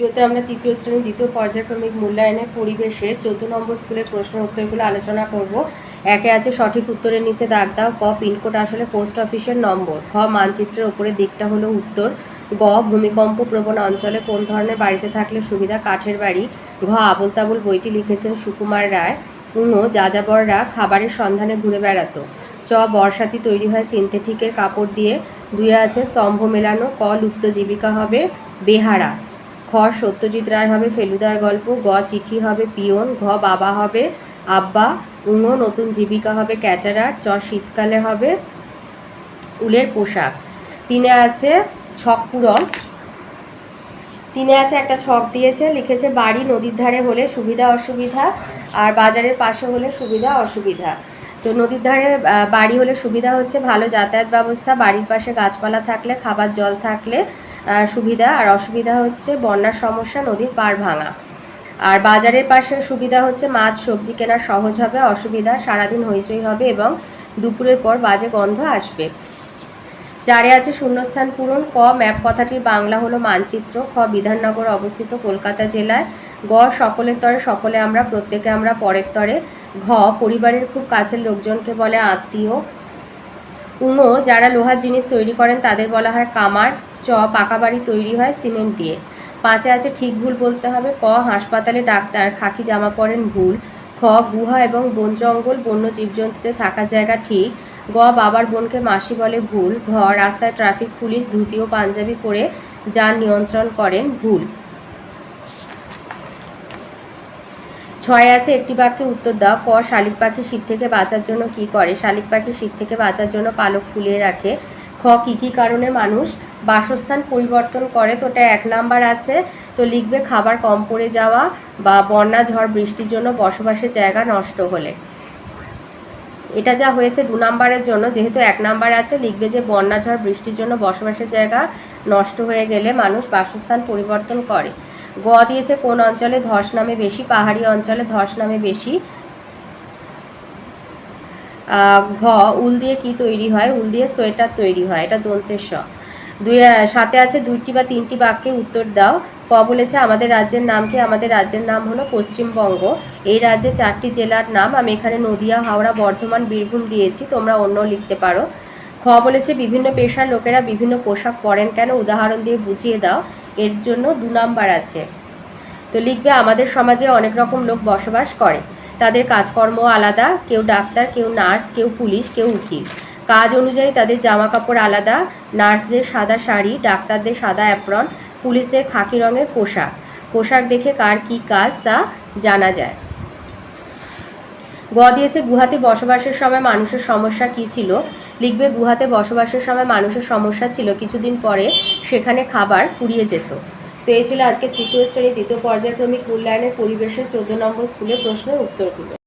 ভিডিওতে আমরা তৃতীয় শ্রেণির দ্বিতীয় পর্যায়ক্রমিক মূল্যায়নের পরিবেশে চোদ্দ নম্বর স্কুলের প্রশ্ন উত্তরগুলো আলোচনা করব। একে আছে সঠিক উত্তরের নিচে দাগ দাও, ক পিনকোড আসলে পোস্ট অফিসের নম্বর, খ মানচিত্রের ওপরের দিকটা হলো উত্তর, গ ভূমিকম্প প্রবণ অঞ্চলে কোন ধরনের বাড়িতে থাকলে সুবিধা, কাঠের বাড়ি, ঘ আবল তাবল বইটি লিখেছেন সুকুমার রায় উঙ যাযাবররা খাবারের সন্ধানে ঘুরে বেড়াতো, চ বর্ষাতি তৈরি হয় সিনথেটিকের কাপড় দিয়ে, দুয়ে আছে স্তম্ভ মেলানো, ক লুপ্ত জীবিকা হবে, বেহারা। খ সত্যজিৎ রায় হবে, ফেলুদার গল্প, গ চিঠি হবে, পিয়ন, ঘ বাবা হবে, আব্বা উঙ নতুন জীবিকা হবে, ক্যাটারার, চ শীতকালে হবে, উলের পোশাক। তিনে আছে ছক পূরণ। তিনে আছে একটা ছক দিয়েছে, লিখেছে বাড়ি নদীর ধারে হলে সুবিধা, অসুবিধা, আর বাজারের পাশে হলে সুবিধা, অসুবিধা। তো নদীর ধারে বাড়ি হলে সুবিধা হচ্ছে ভালো যাতায়াত ব্যবস্থা, বাড়ির পাশে গাছপালা থাকলে, খাবার জল থাকলে সুবিধা। আর অসুবিধা হচ্ছে বন্যার সমস্যা নদীর পাড় ভাঙা। আর বাজারের পাশে সুবিধা হচ্ছে মাছ, সবজি কেনা সহজ হবে, অসুবিধা সারাদিন হইচই হবে এবং দুপুরের পর বাজে গন্ধ আসবে। চারে আছে শূন্যস্থান পূরণ। ক, ম্যাপ কথাটির বাংলা হলো মানচিত্র। খ, বিধাননগর অবস্থিত কলকাতা জেলায়। গ, সকলের তরে সকলে আমরা, প্রত্যেকে আমরা, পরের তরে। ঘ, পরিবারের খুব কাছের লোকজনকে বলে আত্মীয়। উঙো যারা লোহার জিনিস তৈরি করেন তাদের বলা হয় কামার চ পাকা বাড়ি তৈরি হয় সিমেন্ট দিয়ে। পাঁচে আছে ঠিক ভুল বলতে হবে, ক, হাসপাতালে ডাক্তার, খাকি জামা পরেন ভুল, খ, গুহা এবং বন জঙ্গল, বন্য জীবজন্তুতে থাকার জায়গা ঠিক, গ, বাবার বোনকে মাসি বলে ভুল, ঘ, রাস্তায় ট্রাফিক পুলিশ ধুতি ও পাঞ্জাবি পরে যান নিয়ন্ত্রণ করেন ভুল। ছয় আছে একটি বাক্যে উত্তর দাও। ক শালিক পাখি শীত থেকে বাঁচার জন্য কি করে? শালিক পাখি শীত থেকে বাঁচার জন্য পালক ফুলিয়ে রাখে। খ, কী কী কারণে মানুষ বাসস্থান পরিবর্তন করে? তো ওটা এক নাম্বার আছে। তো লিখবে, খাবার কম পড়ে যাওয়া বা বন্যা, ঝড়, বৃষ্টির জন্য বসবাসের জায়গা নষ্ট হলে। এটা যা হয়েছে দু নাম্বারের জন্য। যেহেতু এক নাম্বার আছে, লিখবে যে বন্যা, ঝড়, বৃষ্টির জন্য বসবাসের জায়গা নষ্ট হয়ে গেলে মানুষ বাসস্থান পরিবর্তন করে। গ দিয়েছে কোন অঞ্চলে ধস নামে বেশি, পাহাড়ি অঞ্চলে ধস নামে বেশি? ঘ, উল দিয়ে কি তৈরি হয়? উল দিয়ে সোয়েটার তৈরি হয়, এটা দন্তের স দুই সাথে আছে দুইটি বা তিনটি বাক্যে উত্তর দাও। ক বলেছে, আমাদের রাজ্যের নাম কি? আমাদের রাজ্যের নাম হলো পশ্চিমবঙ্গ। এই রাজ্যে চারটি জেলার নাম, আমি এখানে নদিয়া, হাওড়া, বর্ধমান, বীরভূম দিয়েছি, তোমরা অন্য লিখতে পারো। খ বলেছে, বিভিন্ন পেশার লোকেরা বিভিন্ন পোশাক পরেন কেন? উদাহরণ দিয়ে বুঝিয়ে দাও। এর জন্য দু নাম্বার আছে। তো লিখবে, আমাদের সমাজে অনেক রকম লোক বসবাস করে। তাদের কাজকর্ম আলাদা, কেউ ডাক্তার, কেউ নার্স, কেউ পুলিশ, কেউ উকিল। কাজ অনুযায়ী তাদের জামা কাপড় আলাদা, নার্সদের সাদা শাড়ি, ডাক্তারদের সাদা অ্যাপ্রন পুলিশদের খাকি রঙের পোশাক। পোশাক দেখে কার কী কাজ তা জানা যায়। গ দিয়েছে, গুহাতে বসবাসের সময় মানুষের সমস্যা কী ছিল? লিখবে, গুহাতে বসবাসের সময় মানুষের সমস্যা ছিল, কিছুদিন পরে সেখানে খাবার ফুরিয়ে যেত। তো এই ছিল আজকে তৃতীয় শ্রেণির দ্বিতীয় পর্যায়ক্রমিক মূল্যায়নের পরিবেশের চোদ্দ নম্বর স্কুলের প্রশ্নের উত্তরগুলো।